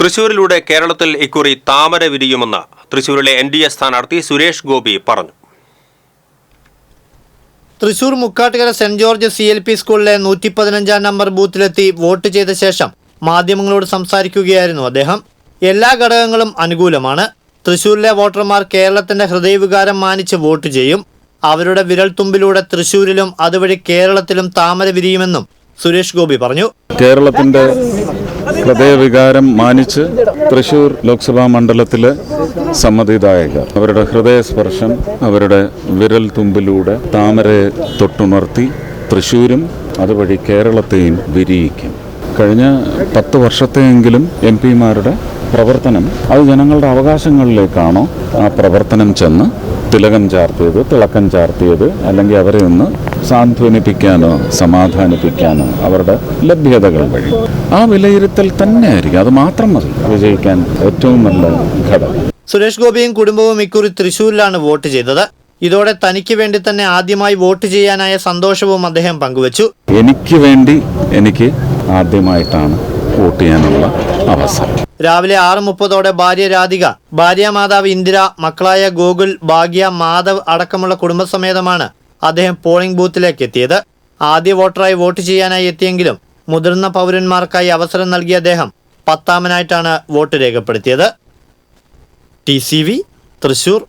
തൃശൂരിലൂടെ കേരളത്തിൽ ഇക്കുറി താമര വിരിയുമെന്ന് തൃശൂരിലെ എൻ ഡി എ സ്ഥാനാർത്ഥി സുരേഷ് ഗോപി പറഞ്ഞു. Thrissur Mukkattukara saint George C L P സ്കൂളിലെ നൂറ്റി പതിനഞ്ചാം നമ്പർ ബൂത്തിലെത്തി വോട്ട് ചെയ്ത ശേഷം മാധ്യമങ്ങളോട് സംസാരിക്കുകയായിരുന്നു അദ്ദേഹം. എല്ലാ ഘടകങ്ങളും അനുകൂലമാണ്. തൃശൂരിലെ വോട്ടർമാർ കേരളത്തിന്റെ ഹൃദയവികാരം മാനിച്ച് വോട്ട് ചെയ്യും. അവരുടെ വിരൽത്തുമ്പിലൂടെ തൃശൂരിലും അതുവഴി കേരളത്തിലും താമര വിരിയുമെന്നും സുരേഷ് ഗോപി പറഞ്ഞു. കേരളത്തിന്റെ ഹൃദയവികാരം മാനിച്ച് തൃശൂർ ലോക്സഭാ മണ്ഡലത്തിലെ സമ്മതിദായകർ. അവരുടെ ഹൃദയസ്പർശം അവരുടെ വിരൽ തുമ്പിലൂടെ താമരയെ തൊട്ടുണർത്തി തൃശൂരും അതുവഴി കേരളത്തെയും വിരിയിക്കും. കഴിഞ്ഞ പത്ത് വർഷത്തെയെങ്കിലും എം പിമാരുടെ പ്രവർത്തനം അത് ജനങ്ങളുടെ അവകാശങ്ങളിലേക്കാണോ ആ പ്രവർത്തനം ചെന്ന് തിലകം ചാർത്തിയത് തിളക്കം ചാർത്തിയത് അല്ലെങ്കിൽ അവരെ ഒന്ന് സാന്ത്വനിപ്പിക്കാനോ സമാധാനിപ്പിക്കാനോ അവരുടെ ലഭ്യതകൾ വഴി. ആ വിലയിരുത്തൽ തന്നെ ആയിരിക്കും അത് മാത്രം മതി. വിജയിക്കാൻ ഏറ്റവും നല്ല ഘടകം. സുരേഷ് ഗോപിയും കുടുംബവും ഇക്കുറി തൃശൂരിലാണ് വോട്ട് ചെയ്തത്. ഇതോടെ തനിക്ക് വേണ്ടി തന്നെ ആദ്യമായി വോട്ട് ചെയ്യാനായ സന്തോഷവും അദ്ദേഹം പങ്കുവച്ചു. എനിക്ക് വേണ്ടി എനിക്ക് ആദ്യമായിട്ടാണ് വോട്ട് ചെയ്യാനുള്ള അവസരം. രാവിലെ ആറ് മുപ്പതോടെ ഭാര്യ രാധിക ഭാര്യ മാതാവ് ഇന്ദിര മക്കളായ ഗോകുൽ ഭാഗ്യ മാധവ് അടക്കമുള്ള കുടുംബസമേതമാണ് അദ്ദേഹം പോളിംഗ് ബൂത്തിലേക്ക് എത്തിയത് ആദ്യ വോട്ടറായി വോട്ട് ചെയ്യാനായി എത്തിയെങ്കിലും മുതിർന്ന പൗരന്മാർക്കായി അവസരം നൽകിയ അദ്ദേഹം പത്താമനായിട്ടാണ് വോട്ട് രേഖപ്പെടുത്തിയത്. ടി തൃശൂർ